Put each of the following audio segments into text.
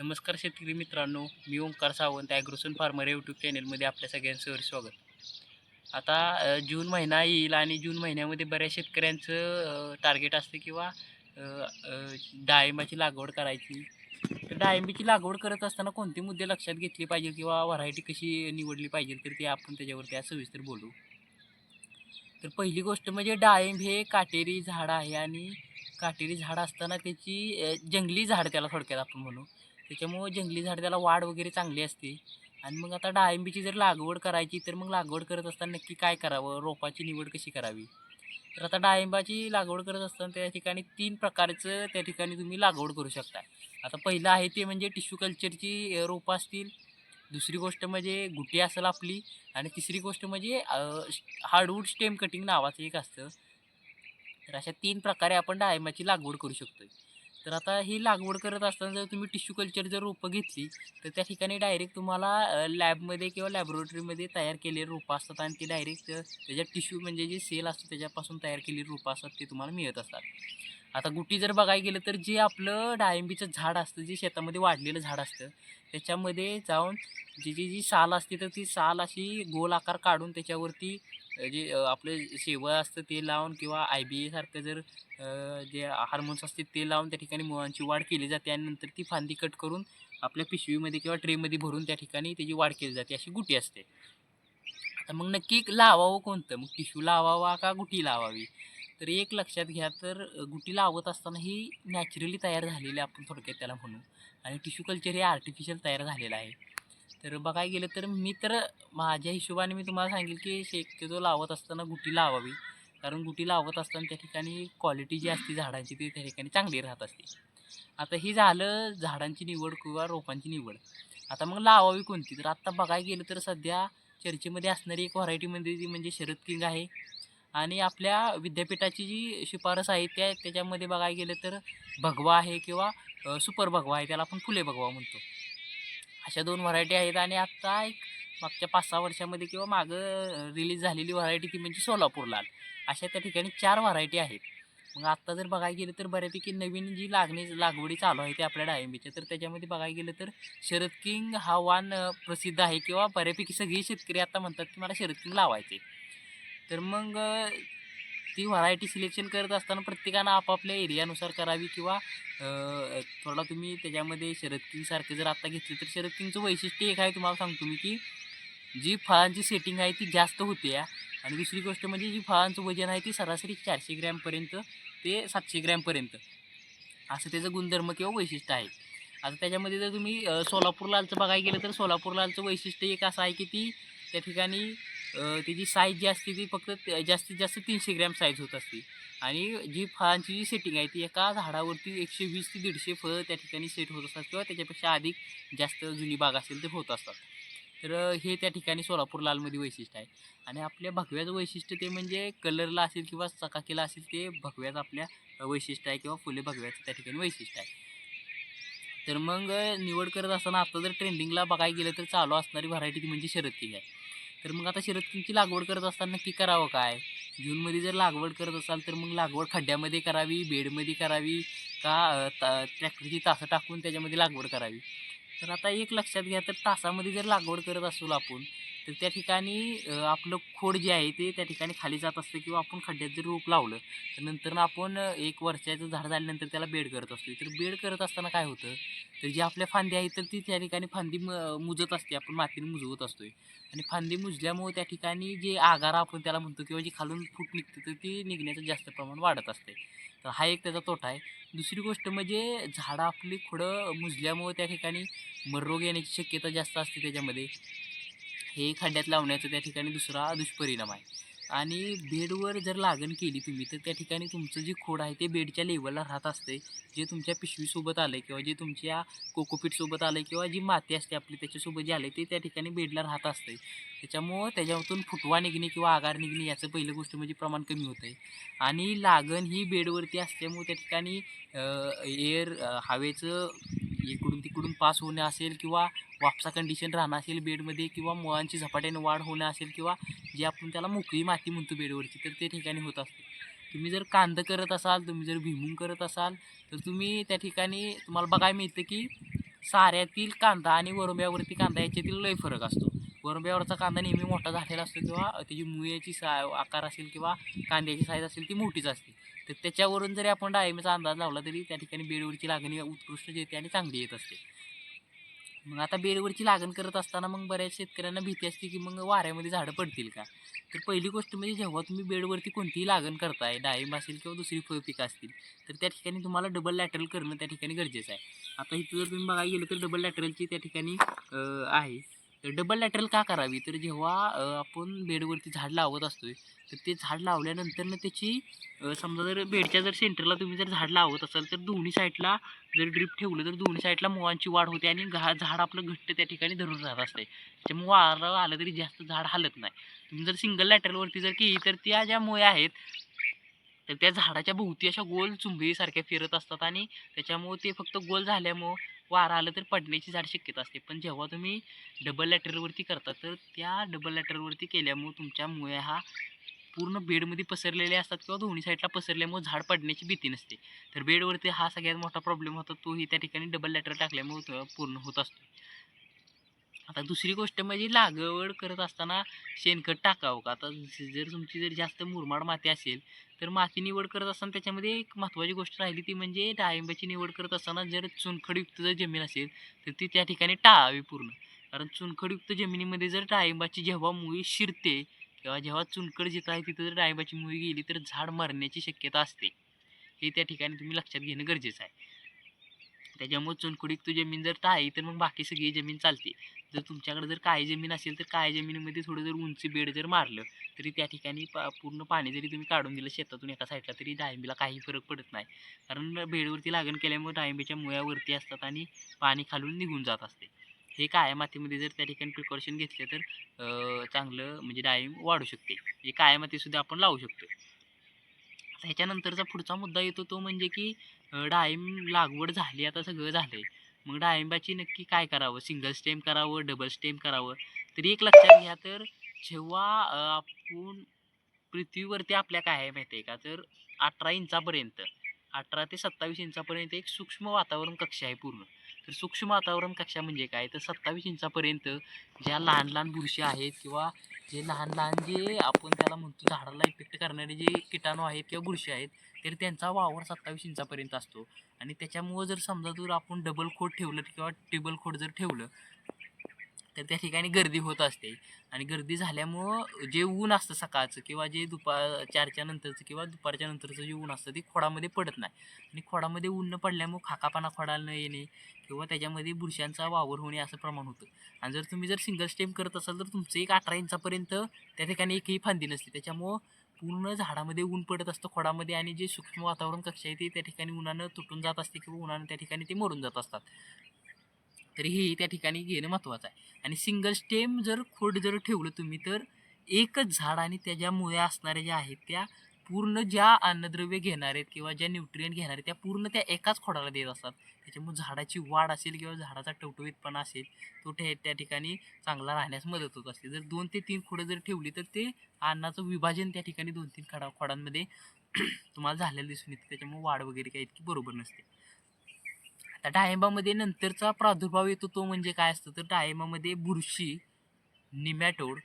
नमस्कार शेतकरी मित्रांनो मी Omkar Sawant Agroson farmer YouTube चॅनलमध्ये आपल्या सगळ्यांचं स्वागत. आता जून महिना येईल आणि जून महिन्यामध्ये बऱ्याच शेतकऱ्यांचं टार्गेट असतं किंवा डाळिंबाची लागवड करायची. तर डाळिंबीची लागवड करत असताना कोणते मुद्दे लक्षात घेतले पाहिजे किंवा व्हरायटी कशी निवडली पाहिजे तर ते आपण त्याच्यावरती आज सविस्तर बोलू. तर पहिली गोष्ट म्हणजे डाळिंब हे काटेरी झाड आहे आणि काटेरी झाड असताना त्याची जंगली झाड त्याला थोडक्यात आपण म्हणू. त्याच्यामुळं जंगली झाड त्याला वाढ वगैरे चांगली असते. आणि मग आता डाळिंबीची जर लागवड करायची तर मग लागवड करत असताना नक्की काय करावं? रोपाची निवड कशी करावी? तर आता डाळिंबाची लागवड करत असताना त्या ठिकाणी तीन प्रकारचं त्या ठिकाणी तुम्ही लागवड करू शकता. आता पहिलं आहे ते म्हणजे टिश्यू कल्चरची रोपं असतील. दुसरी गोष्ट म्हणजे गुटी असेल आपली. आणि तिसरी गोष्ट म्हणजे हार्डवूड स्टेम कटिंग नावाचं एक असतं. तर अशा तीन प्रकारे आपण डाळिंबाची लागवड करू शकतो तर आता ही लागवड करत असताना जर तुम्ही टिश्यू कल्चर जर रोपं घेतली तर त्या ठिकाणी डायरेक्ट तुम्हाला लॅबमध्ये किंवा लॅबोरेटरीमध्ये तयार केलेली रोपं असतात आणि ती डायरेक्ट त्याच्यात टिश्यू म्हणजे जे सेल असतं त्याच्यापासून तयार केलेली रोपं असतात ते तुम्हाला मिळत असतात. आता गुटी जर बघायला गेलं तर जे आपलं डाळिंबीचं झाड असतं जे शेतामध्ये वाढलेलं झाड असतं त्याच्यामध्ये जाऊन जी जी जी साल असते तर ती साल अशी गोल आकार काढून त्याच्यावरती जे आपलं शेवळ असतं ते लावून किंवा आय बी एसारखं जर जे हार्मोन्स असते ते लावून त्या ठिकाणी मुळांची वाढ केली जाते आणि नंतर ती फांदी कट करून आपल्या पिशवीमध्ये किंवा ट्रेमध्ये भरून त्या ठिकाणी त्याची वाढ केली जाते अशी गुटी असते. आता मग नक्की लावावं कोणतं? मग पिशू लावावा का गुटी लावावी? तर एक लक्षात घ्या तर गुटी लावत असताना ही नॅचरली तयार झालेली आपण थोडक्यात त्याला म्हणू. आणि टिश्यू कल्चर हे आर्टिफिशियल तयार झालेलं आहे. तर बघायला गेलं तर मी तर माझ्या हिशोबाने मी तुम्हाला सांगेल की शक्यतो लावत असताना गुटी लावावी. कारण गुटी लावत असताना त्या ठिकाणी क्वालिटी जी असते झाडांची ती त्या ठिकाणी चांगली राहत असते. आता हे झालं झाडांची निवड किंवा रोपांची निवड. आता मग लावावी कोणती? तर आत्ता बघायला गेलं तर सध्या चर्चेमध्ये असणारी एक व्हरायटीमध्ये ती म्हणजे शरद किंग आहे. आणि आपल्या विद्यापीठाची जी शिफारस आहे त्या त्याच्यामध्ये बघायला गेलं तर भगवा आहे किंवा सुपर भगवा आहे त्याला आपण फुले भगवा म्हणतो. अशा दोन व्हरायटी आहेत आणि आत्ता एक मागच्या पाच सहा वर्षामध्ये किंवा मागं रिलीज झालेली व्हरायटी ती म्हणजे सोलापूर लाल अशा त्या ठिकाणी चार व्हरायटी आहेत. मग आत्ता जर बघायला गेलं तर बऱ्यापैकी नवीन जी लागणी लागवडी चालू आहे ते आपल्या डाळिंबीच्या तर त्याच्यामध्ये बघायला गेलं तर शरद किंग हा वाण प्रसिद्ध आहे किंवा बऱ्यापैकी सगळे शेतकरी आता म्हणतात की मला शरद किंग लावायचे तर मग ती व्हरायटी सिलेक्शन करत असताना प्रत्येकानं आपापल्या एरियानुसार करावी किंवा थोडा तुम्ही त्याच्यामध्ये शरद किंगसारखं जर आत्ता घेतली तर शरद किंगचं वैशिष्ट्य एक आहे तुम्हाला सांगतो मी की जी फळांची सेटिंग आहे ती जास्त होते या आणि दुसरी गोष्ट म्हणजे जी फळांचं वजन आहे ती सरासरी चारशे ग्रॅमपर्यंत ते सातशे ग्रॅमपर्यंत असं त्याचं गुणधर्म किंवा वैशिष्ट्य आहे. आता त्याच्यामध्ये जर तुम्ही सोलापूर लालचं बघायला गेलं तर सोलापूर लालचं वैशिष्ट्य एक असं आहे की ती त्या ठिकाणी त्याची साईज जी असते ती फक्त जास्तीत जास्त तीनशे ग्रॅम साईज होत असते. आणि जी फळांची जी सेटिंग आहे ती एका झाडावरती एकशे वीस ते दीडशे फळं त्या ठिकाणी सेट होत असतात किंवा त्याच्यापेक्षा अधिक जास्त जुनी बाग असेल ते होत असतात. तर हे त्या ठिकाणी सोलापूर लालमध्ये वैशिष्ट्य आहे. आणि आपल्या भगव्याचं वैशिष्ट्य ते म्हणजे कलरला असेल किंवा चकाकीला असेल ते भगव्याचं आपल्या वैशिष्ट्य आहे किंवा फुले भगव्याचं त्या ठिकाणी वैशिष्ट्य आहे. तर मग निवड करत असताना आता जर ट्रेंडिंगला बघायला गेलं तर चालू असणारी व्हरायटी ती म्हणजे शरद किंग आहे. तर मग आता शरद किंगची लागवड करत असताना नक्की करावं काय? जूनमध्ये जर लागवड करत असाल तर मग लागवड खड्ड्यामध्ये करावी बेडमध्ये करावी का ता ट्रॅक्टरची तासं टाकून त्याच्यामध्ये लागवड करावी? तर आता एक लक्षात घ्या तर तासामध्ये जर लागवड करत असू आपण तर त्या ठिकाणी आपलं खोड जे आहे ते त्या ठिकाणी खाली जात असतं किंवा आपण खड्ड्यात जर रोप लावलं तर नंतर आपण एक वर्षाचं झाड झाल्यानंतर त्याला बेड करत असतो तर बेड करत असताना काय होतं तर जी आपल्या फांदी आहे तर ती त्या ठिकाणी फांदी म मुजत असते. आपण मातीने मुजवत असतो आणि फांदी मुजल्यामुळे त्या ठिकाणी जे आगारा आपण त्याला म्हणतो किंवा जे खालून फूट निघते तर ती निघण्याचं जास्त प्रमाण वाढत असते तर हा एक त्याचा तोटा आहे. दुसरी गोष्ट म्हणजे झाडं आपली खोडं मुजल्यामुळे त्या ठिकाणी मररोग येण्याची शक्यता जास्त असते त्याच्यामध्ये. हे खड्ड्यात लावण्याचा त्या ठिकाणी दुसरा दुष्परिणाम आहे. आणि बेडवर जर लागण केली तुम्ही तर त्या ठिकाणी तुमचं जे खोड आहे ते बेडच्या लेवलला राहत असते जे तुमच्या पिशवीसोबत आलं आहे किंवा जे तुमच्या कोकोपीटसोबत आलं आहे किंवा जी माती असते आपली त्याच्यासोबत जे आलं ते त्या ठिकाणी बेडला राहत असते त्याच्यामुळं त्याच्यातून फुटवा निघणे किंवा आगार निघणे याचं पहिलं गोष्ट म्हणजे प्रमाण कमी होतं आहे आणि लागण ही बेडवरती असल्यामुळे त्या ठिकाणी एअर हवेचं म्हणजे इकडून तिकडून पास होणं असेल किंवा वापसा कंडिशन राहणं असेल बेडमध्ये किंवा मुळांची झपाट्याने वाढ होणं असेल किंवा जे आपण त्याला मोकळी माती म्हणतो बेडवरची तर ते ठिकाणी होत असते. तुम्ही जर कांद करत असाल तुम्ही जर भिमून करत असाल तर तुम्ही त्या ठिकाणी तुम्हाला बघायला मिळतं की साऱ्यातील कांदा आणि वरंब्यावरती कांदा याच्यातील लय फरक असतो. वरंब्यावरचा कांदा नेहमी मोठा झालेला असतो किंवा त्याची मुळ्याची सा आकार असेल किंवा कांद्याची साईज असेल ती मोठीच असते. तर त्याच्यावरून जरी आपण डाळिंबीचा अंदाज लावला तरी त्या ठिकाणी बेडवरची लागणी उत्कृष्ट येते आणि चांगली येत असते. मग आता बेडवरची लागण करत असताना मग बऱ्याच शेतकऱ्यांना भीती असते की मग वाऱ्यामध्ये झाडं पडतील का? तर पहिली गोष्ट म्हणजे जेव्हा तुम्ही बेडवरती कोणतीही लागण करताय डाळिंब असेल किंवा दुसरी फळपिकं असतील तर त्या ठिकाणी तुम्हाला डबल लॅटरल करणं त्या ठिकाणी गरजेचं आहे. आता इथं जर तुम्ही बघायला गेलं तर डबल लॅटरलची त्या ठिकाणी आहे. तर डबल लॅटरल का करावी? तर जेव्हा आपण बेडवरती झाड लावत असतोय तर ते झाड लावल्यानंतर ना त्याची समजा जर बेडच्या जर सेंटरला तुम्ही जर झाड लावत असाल तर दोन्ही साईडला जर ड्रिप ठेवलं तर दोन्ही साईडला मुळांची वाढ होते आणि घा झाड आपलं घट्ट त्या ठिकाणी धरून राहत असते. त्याच्यामुळे वारं आलं तरी जास्त झाड हलत नाही. तुम्ही जर सिंगल लॅटरलवरती जर केली तर त्या ज्या मुळे आहेत तर त्या झाडाच्या भोवती अशा गोल चुंबीसारख्या फिरत असतात आणि त्याच्यामुळे ते फक्त गोल झाल्यामुळं वारा आलं तर पडण्याची झाड शक्यता असते. पण जेव्हा तुम्ही डबल लॅटरवरती करता तर त्या डबल लॅटरवरती केल्यामुळे तुमच्या मुळे हा पूर्ण बेडमध्ये पसरलेले असतात किंवा दोन्ही साईडला पसरल्यामुळे झाड पडण्याची भीती नसते. तर बेडवरती हा सगळ्यात मोठा प्रॉब्लेम होता तोही त्या ठिकाणी डबल लॅटर टाकल्यामुळे पूर्ण होत असतो. आता दुसरी गोष्ट म्हणजे लागवड करत असताना शेणखत टाकावं का? आता जर तुमची जर जास्त मुरमाड माती असेल तर माती निवड करत असताना त्याच्यामध्ये एक महत्त्वाची गोष्ट राहिली ती म्हणजे डाळिंबाची निवड करत असताना जर चुनखडयुक्त जर जमीन असेल तर ती त्या ठिकाणी टाळावी पूर्ण. कारण चुनखडयुक्त जमिनीमध्ये जर डाळिंबाची जेव्हा मुळी शिरते किंवा जेव्हा चुनखड जिथं आहे तिथं जर डाळिंबाची मुळी गेली तर झाड मरण्याची शक्यता असते. हे त्या ठिकाणी तुम्ही लक्षात घेणं गरजेचं आहे. त्याच्यामुळे चुनखडयुक्त जमीन जर आहे तर मग बाकी सगळी जमीन चालते. जर तुमच्याकडे जर काळी जमीन असेल तर काळ्या जमिनीमध्ये थोडं जर उंची बेड जर मारलं तरी त्या ठिकाणी पा पूर्ण पाणी जरी तुम्ही काढून दिलं शेतातून एका साईडला तरी डाळिंबीला काही फरक पडत नाही. कारण बेडवरती लागण केल्यामुळे डाळिंबीच्या मुळ्यावरती असतात आणि पाणी खालून निघून जात असते. हे काळ्या मातीमध्ये जर त्या ठिकाणी प्रिकॉशन घेतले तर चांगलं म्हणजे डाळिंब वाढू शकते. हे काळ्या मातीसुद्धा आपण लावू शकतो. ह्याच्यानंतरचा पुढचा मुद्दा येतो तो म्हणजे की डाळिंब लागवड झाली आता सगळं झालं आहे मग डाळिंबाची नक्की काय करावं? सिंगल स्टेम करावं? डबल स्टेम करावं? तरी एक लक्षात घ्या तर जेव्हा आपण पृथ्वीवरती आपल्या काय आहे माहिती आहे का? तर अठरा इंचापर्यंत अठरा ते सत्तावीस इंचापर्यंत एक सूक्ष्म वातावरण कक्षा आहे पूर्ण. तर सूक्ष्म वातावरण कक्षा म्हणजे काय? तर सत्तावीस इंचापर्यंत ज्या लहान लहान बुरशी आहेत किंवा जे लहान लहान जे आपण त्याला म्हणतो झाडाला इफेक्ट करणारे जे किटाणू आहेत किंवा बुरशी आहेत तर त्यांचा वावर सत्तावीस इंचापर्यंत असतो. आणि त्याच्यामुळं जर समजा जर आपण डबल खोड ठेवलं किंवा टेबल खोड जर ठेवलं तर त्या ठिकाणी गर्दी होत असते. आणि गर्दी झाल्यामुळं जे ऊन असतं सकाळचं किंवा जे दुपार चारच्या नंतरचं किंवा दुपारच्या नंतरचं जे ऊन असतं ते खोडामध्ये पडत नाही. आणि खोडामध्ये ऊन न पडल्यामुळं खाकापाना खोडाला न येणे किंवा त्याच्यामध्ये बुरशांचा वावर होणे असं प्रमाण होतं. आणि जर तुम्ही जर सिंगल स्टेम करत असाल तर तुमचं एक अठरा इंचापर्यंत त्या ठिकाणी एकही फांदी नसते. त्याच्यामुळं पूर्ण झाडामध्ये ऊन पडत असतं खोडामध्ये आणि जे सूक्ष्म वातावरण कक्षा आहे ते त्या ठिकाणी उन्हानं तुटून जात असते किंवा उन्हानं त्या ठिकाणी ते मरून जात असतात. तर हे त्या ठिकाणी घेणं महत्त्वाचं आहे. आणि सिंगल स्टेम जर खोड जर ठेवलं तुम्ही तर एकच झाड आणि त्याच्या मुळ्या असणाऱ्या ज्या आहेत त्या पूर्ण ज्या अन्नद्रव्य घेणार आहेत किंवा ज्या न्यूट्रियन घेणार आहेत त्या पूर्ण त्या एकाच खोडाला देत असतात. त्याच्यामुळे झाडाची वाढ असेल किंवा झाडाचा टवटवीतपणा असेल तो त्या त्या ठिकाणी चांगला राहण्यास मदत होत असते. जर दोन ते तीन खोडं जर ठेवली तर ते अन्नाचं विभाजन त्या ठिकाणी दोन तीन खडा खोडांमध्ये तुम्हाला झालेलं दिसून येते. त्याच्यामुळे वाढ वगैरे काही इतकी बरोबर नसते. आता डाळिंबामध्ये नंतरचा प्रादुर्भाव येतो तो म्हणजे काय असतं? तर डाळिंबामध्ये बुरशी निमॅटोड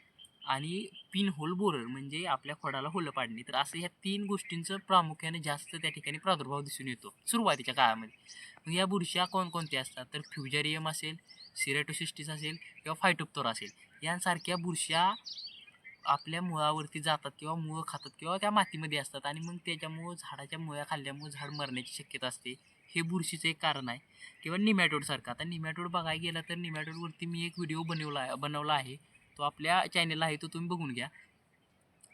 आणि पिन होल बोरर म्हणजे आपल्या खोडाला होलं पाडणे. तर असं ह्या तीन गोष्टींचं प्रामुख्याने जास्त त्या ठिकाणी प्रादुर्भाव दिसून येतो सुरुवातीच्या काळामध्ये. मग या बुरश्या कोणकोणत्या असतात? तर फ्युजारियम असेल सिरेटोसिस्टिस असेल किंवा फायटोप्तोर असेल. यांसारख्या बुरश्या आपल्या मुळावरती जातात किंवा मुळं खातात किंवा त्या मातीमध्ये असतात आणि मग त्याच्यामुळं झाडाच्या मुळ्या खाल्ल्यामुळं झाड मरण्याची शक्यता असते. हे बुरशीचं एक कारण आहे. किंवा निमॅटोडसारखं आता निमॅटोड बघायला गेला तर निमॅटोडवरती मी एक व्हिडिओ बनवला बनवला आहे. तो आपल्या चॅनेलला आहे तो तुम्ही बघून घ्या.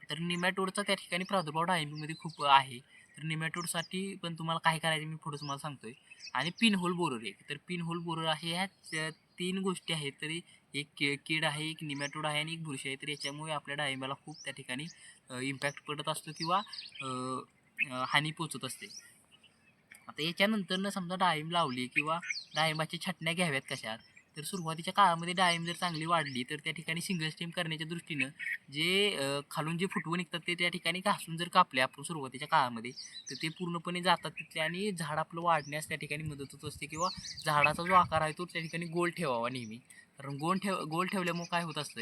तर निमॅटोडचा त्या ठिकाणी प्रादुर्भाव डाळिंबीमध्ये खूप आहे. तर निमॅटोडसाठी पण तुम्हाला काय करायचं मी पुढं तुम्हाला सांगतो आहे आणि पिन होल बोरर एक. तर पिन होल बोरर आहे ह्या तीन गोष्टी आहेत तरी एक के कीड आहे एक निमॅटोड आहे आणि एक बुरशी आहे. तर याच्यामुळे आपल्या डाळिंबाला खूप त्या ठिकाणी इम्पॅक्ट पडत असतो किंवा हानी पोचत असते. आता याच्यानंतरनं समजा डाळिंब लावली किंवा डाळिंबाची छटण्या घ्याव्यात कशात तर सुरुवातीच्या काळामध्ये डाळिंब जर चांगली वाढली तर त्या ठिकाणी सिंगल स्टेम करण्याच्या दृष्टीनं जे खालून जे फुटवं निघतात ते त्या ठिकाणी घासून जर कापले आपण सुरुवातीच्या काळामध्ये तर ते पूर्णपणे जातात तिथले आणि झाड आपलं वाढण्यास त्या ठिकाणी मदत होत असते किंवा झाडाचा जो आकार आहे तो त्या ठिकाणी गोल ठेवावा नेहमी. कारण गोल ठेव गोल ठेवल्यामुळे काय होत असतं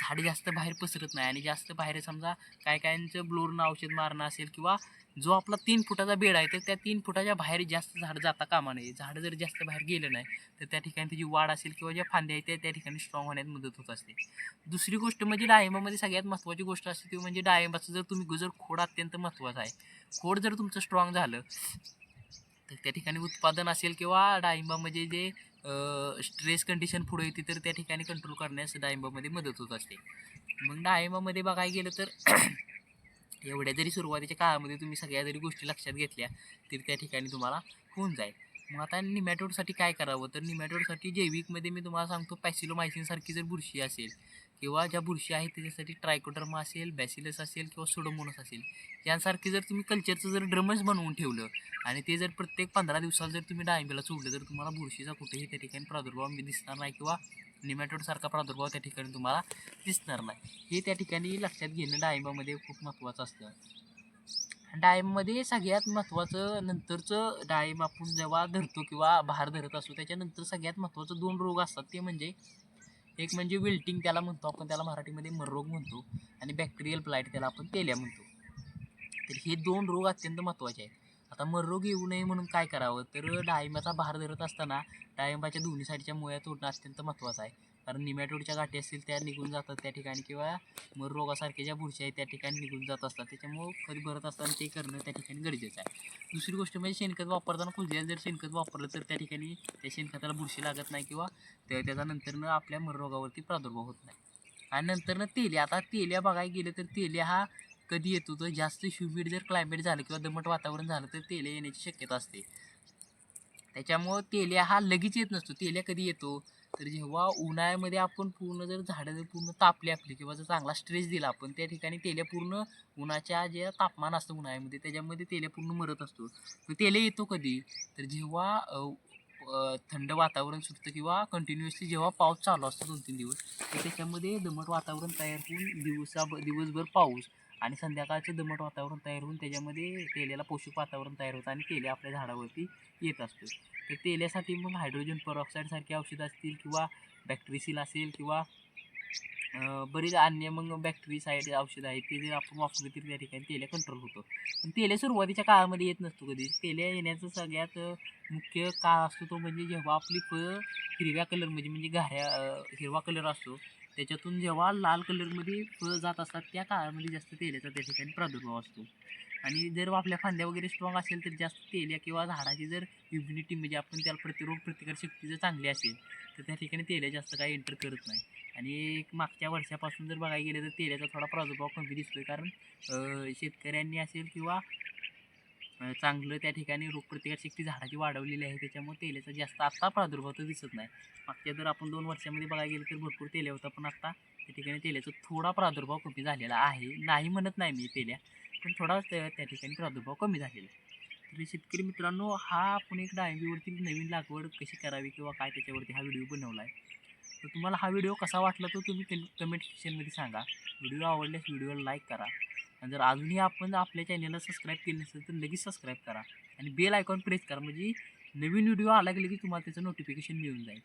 झाड जास्त बाहेर पसरत नाही आणि जास्त बाहेर समजा काय कायांचं ब्लोरनं औषध मारणं असेल किंवा जो आपला तीन फुटाचा बेड आहे तर त्या तीन फुटाच्या बाहेर जास्त झाड जाता कामा नये. झाड जर जास्त बाहेर गेलं नाही तर त्या ठिकाणी त्याची वाढ असेल किंवा ज्या फांद्या आहेत त्या त्या ठिकाणी स्ट्रॉंग होण्यात मदत होत असते. दुसरी गोष्ट म्हणजे डाळिंबामध्ये सगळ्यात महत्त्वाची गोष्ट असते ती म्हणजे डाळिंबाचं जर तुम्ही गुजर खोड अत्यंत महत्त्वाचं आहे खोड जर तुमचं स्ट्रॉंग झालं तर त्या ठिकाणी उत्पादन असेल किंवा डाळिंबामध्ये जे स्ट्रेस कंडिशन पुढे येते तर त्या ठिकाणी कंट्रोल करण्यास डाळिंबामध्ये मदत होत असते. मग डाळिंबामध्ये बघायला गेलं तर एवढ्या जरी सुरुवातीच्या काळामध्ये तुम्ही सगळ्या जरी गोष्टी लक्षात घेतल्या तरी त्या ठिकाणी तुम्हाला होऊन जाईल. मग आता निमॅटोडसाठी काय करावं? तर निमॅटोडसाठी जैविकमध्ये मी तुम्हाला सांगतो पॅसिलोमायसिनसारखी जर बुरशी असेल किंवा ज्या बुरशी आहेत त्याच्यासाठी ट्रायकोडर्मा असेल बॅसिलस असेल किंवा सोडोमोनस असेल यांसारखे जर तुम्ही कल्चरचं जर ड्रमच बनवून ठेवलं आणि ते जर प्रत्येक पंधरा दिवसाला जर तुम्ही डाळिंबीला सोडलं तर तुम्हाला बुरशीचा कुठेही त्या ठिकाणी प्रादुर्भाव मी दिसणार नाही किंवा निमॅटोडसारखा प्रादुर्भाव त्या ठिकाणी तुम्हाला दिसणार नाही. हे त्या ठिकाणी लक्षात घेणं डाळिंबामध्ये खूप महत्त्वाचं असतं. डाळिंबमध्ये सगळ्यात महत्त्वाचं नंतरचं डाळिंब आपण जेव्हा धरतो किंवा भार धरत असतो त्याच्यानंतर सगळ्यात महत्त्वाचं दोन रोग असतात. ते म्हणजे एक म्हणजे विल्टिंग त्याला म्हणतो आपण त्याला मराठीमध्ये मररोग म्हणतो आणि बॅक्टेरियल प्लाइट त्याला आपण तेल्या म्हणतो. तर हे दोन रोग अत्यंत महत्त्वाचे आहेत. आता मररोग येऊ नये म्हणून काय करावं? तर डाळिंबाचा भार धरत असताना डाळिंबाच्या दोन्ही साईडच्या मुळ्या तोडणं अत्यंत महत्त्वाचं आहे. कारण निमॅटोडच्या गाठी असतील त्या निघून जातात त्या ठिकाणी किंवा मर रोगासारख्या ज्या बुरशी आहेत त्या ठिकाणी निघून जात असतात. त्याच्यामुळं खत भरत असताना ते करणं त्या ठिकाणी गरजेचं आहे. दुसरी गोष्ट म्हणजे शेणखत वापरताना कुजल्याला जर शेणखत वापरलं तर त्या ठिकाणी त्या शेणखताला बुरशी लागत नाही किंवा त्याचा नंतरनं आपल्या मर रोगावरती प्रादुर्भाव होत नाही. आणि नंतरनं तेल्या आता तेल्या बघायला गेलं तर तेल्या हा कधी येतो? तर जास्त ह्युमिड जर क्लायमेट झालं किंवा दमट वातावरण झालं तर तेल्या येण्याची शक्यता असते. त्याच्यामुळं तेल्या हा लगेच येत नसतो. तेल्या कधी येतो? तर जेव्हा उन्हाळ्यामध्ये आपण पूर्ण जर झाडं जर पूर्ण तापली आपली किंवा जर चांगला स्ट्रेस दिला आपण त्या ठिकाणी तेल्या पूर्ण उन्हाच्या जे तापमान असतं उन्हाळ्यामध्ये त्याच्यामध्ये तेल्या पूर्ण मरत असतो. तर तेल्या येतो कधी? तर जेव्हा थंड वातावरण सुटतं किंवा कंटिन्युअसली जेव्हा पाऊस चालू असतो दोन तीन दिवस तर त्याच्यामध्ये दमट वातावरण तयार होऊन दिवसा दिवसभर पाऊस. आणि संध्याकाळचं दमट वातावरण तयार होऊन त्याच्यामध्ये तेल्याला पोषक वातावरण तयार होतं आणि तेल्या आपल्या झाडावरती येत असतो. तर तेल्यासाठी मग हायड्रोजन परऑक्साईडसारखी औषधं असतील किंवा बॅक्टेरिसिल असेल किंवा बरीच अन्य मग बॅक्टेरिसाईड औषधं आहेत ते जर आपण वापरले तरी त्या ठिकाणी तेल्या कंट्रोल होतो. पण तेल्या सुरुवातीच्या काळामध्ये येत नसतो कधी. तेल्या येण्याचं सगळ्यात मुख्य काळ असतो तो म्हणजे जेव्हा आपली फळं हिरव्या कलर म्हणजे म्हणजे घाऱ्या हिरवा कलर असतो त्याच्यातून जेव्हा लाल कलरमध्ये फळं जात असतात त्या काळामध्ये जास्त तेल्याचा त्या ठिकाणी प्रादुर्भाव असतो. आणि जर आपल्या फांद्या वगैरे स्ट्रॉंग असेल तर जास्त तेल्या किंवा झाडाची जर इम्युनिटी म्हणजे आपण त्याला प्रतिरोध प्रतिकार शक्ती जर चांगली असेल तर त्या ठिकाणी तेल्या जास्त काही एंटर करत नाही. आणि एक मागच्या वर्षापासून जर बघायला गेलं तर तेल्याचा थोडा प्रादुर्भाव कमी दिसतोय. कारण शेतकऱ्यांनी असेल किंवा चांगलं त्या ठिकाणी रोगप्रतिकारशक्ती झाडाची वाढवलेली आहे. त्याच्यामुळे तेल्याचा जास्त आत्ता प्रादुर्भाव तर दिसत नाही. मागच्या जर आपण दोन वर्षामध्ये बघायला गेलं तर भरपूर तेल्या होता पण आत्ता त्या ठिकाणी तेल्याचा थोडा प्रादुर्भाव कमी झालेला आहे. नाही म्हणत नाही मी तेल्या पण थोडा त्या त्या ठिकाणी प्रादुर्भाव कमी झालेला आहे. तर शेतकरी मित्रांनो हा आपण एक डाळिंबीवरती नवीन लागवड कशी करावी किंवा काय त्याच्यावरती हा व्हिडिओ बनवला आहे तर तुम्हाला हा व्हिडिओ कसा वाटला तो तुम्ही कमेंट सेक्शनमध्ये सांगा. व्हिडिओ आवडल्यास व्हिडिओला लाईक करा. आणि जर अजूनही आपण आपल्या चॅनलला सबस्क्राईब केलं नसेल तर लगेच सबस्क्राईब करा. आणि बेल आयकॉन प्रेस करा. म्हणजे नवीन व्हिडिओ आला की लगेच तुम्हाला त्याचं नोटिफिकेशन मिळून जाईल.